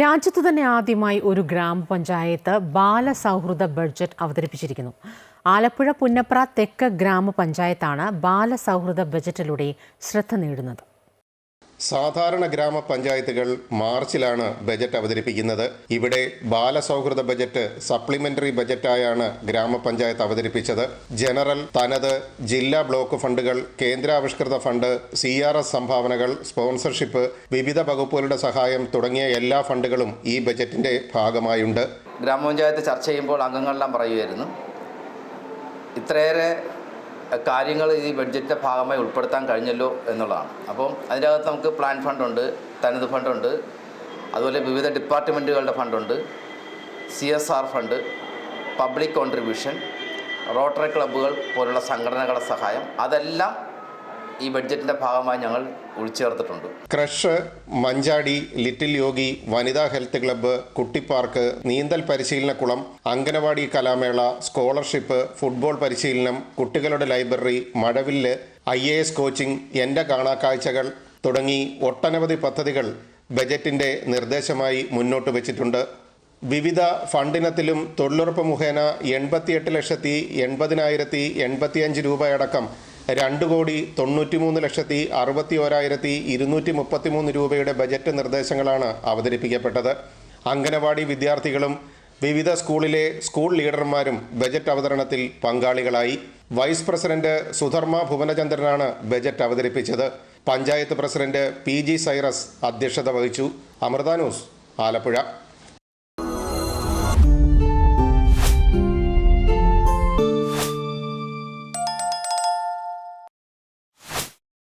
രാജ്യത്തു തന്നെ ആദ്യമായി ഒരു ഗ്രാമപഞ്ചായത്ത് ബാലസൗഹൃദ ബഡ്ജറ്റ് അവതരിപ്പിച്ചിരിക്കുന്നു. ആലപ്പുഴ പുന്നപ്ര തെക്ക് ഗ്രാമപഞ്ചായത്താണ് ബാലസൗഹൃദ ബജറ്റിലൂടെ ശ്രദ്ധ നേടുന്നത്. സാധാരണ ഗ്രാമപഞ്ചായത്തുകൾ മാർച്ചിലാണ് ബജറ്റ് അവതരിപ്പിക്കുന്നത്. ഇവിടെ ബാലസൗഹൃദ ബജറ്റ് സപ്ലിമെന്ററി ബജറ്റായാണ് ഗ്രാമപഞ്ചായത്ത് അവതരിപ്പിച്ചത്. ജനറൽ തനത് ജില്ലാ ബ്ലോക്ക് ഫണ്ടുകൾ കേന്ദ്രാവിഷ്കൃത ഫണ്ട് സി ആർ എസ് സംഭാവനകൾ സ്പോൺസർഷിപ്പ് വിവിധ വകുപ്പുകളുടെ സഹായം തുടങ്ങിയ എല്ലാ ഫണ്ടുകളും ഈ ബജറ്റിന്റെ ഭാഗമായുണ്ട്. ഗ്രാമപഞ്ചായത്ത് ചർച്ച ചെയ്യുമ്പോൾ അംഗങ്ങളെല്ലാം പറയുമായിരുന്നു ഇത്രയേറെ കാര്യങ്ങൾ ഈ ബഡ്ജറ്റിന്റെ ഭാഗമായി ഉൾപ്പെടുത്താൻ കഴിഞ്ഞല്ലോ എന്നുള്ളതാണ്. അപ്പം അതിനകത്ത് നമുക്ക് പ്ലാൻ ഫണ്ടുണ്ട് തനത് ഫണ്ടുണ്ട് അതുപോലെ വിവിധ ഡിപ്പാർട്ട്മെന്റുകളുടെ ഫണ്ടുണ്ട് C S R fund public contribution Rotary ക്ലബ്ബുകൾ പോലുള്ള സംഘടനകളുടെ സഹായം അതെല്ലാം ഈ ബഡ്ജറ്റിന്റെ ഭാഗമായി ഞങ്ങൾ ഉൾച്ചേർത്തിട്ടുണ്ട്. ക്രഷ് മഞ്ചാടി ലിറ്റിൽ യോഗി വനിതാ ഹെൽത്ത് ക്ലബ്ബ് കുട്ടിപ്പാർക്ക് നീന്തൽ പരിശീലന കുളം അങ്കനവാടി കലാമേള സ്കോളർഷിപ്പ് ഫുട്ബോൾ പരിശീലനം കുട്ടികളുടെ library Mazhavillu I A S coaching എന്റെ കാണാക്കാഴ്ചകൾ തുടങ്ങി ഒട്ടനവധി പദ്ധതികൾ ബജറ്റിന്റെ നിർദ്ദേശമായി മുന്നോട്ട് വച്ചിട്ടുണ്ട്. വിവിധ ഫണ്ടിനത്തിലും തൊഴിലുറപ്പ് മുഖേന എൺപത്തിയെട്ട് ലക്ഷത്തി എൺപതിനായിരത്തി എൺപത്തിയഞ്ച് രൂപയടക്കം രണ്ട് കോടി തൊണ്ണൂറ്റി മൂന്ന് ലക്ഷത്തി അറുപത്തി ഓരായിരത്തി ഇരുന്നൂറ്റി മുപ്പത്തി മൂന്ന് രൂപയുടെ ബജറ്റ് നിർദ്ദേശങ്ങളാണ് അവതരിപ്പിക്കപ്പെട്ടത്. അംഗനവാടി വിദ്യാർത്ഥികളും വിവിധ സ്കൂളിലെ സ്കൂൾ ലീഡർമാരും ബജറ്റ് അവതരണത്തിൽ പങ്കാളികളായി. വൈസ് പ്രസിഡന്റ് സുധർമ്മ ഭുവനചന്ദ്രനാണ് ബജറ്റ് അവതരിപ്പിച്ചത്. Panchayat president P G Cyrus അധ്യക്ഷത വഹിച്ചു. അമൃത ന്യൂസ് ആലപ്പുഴ.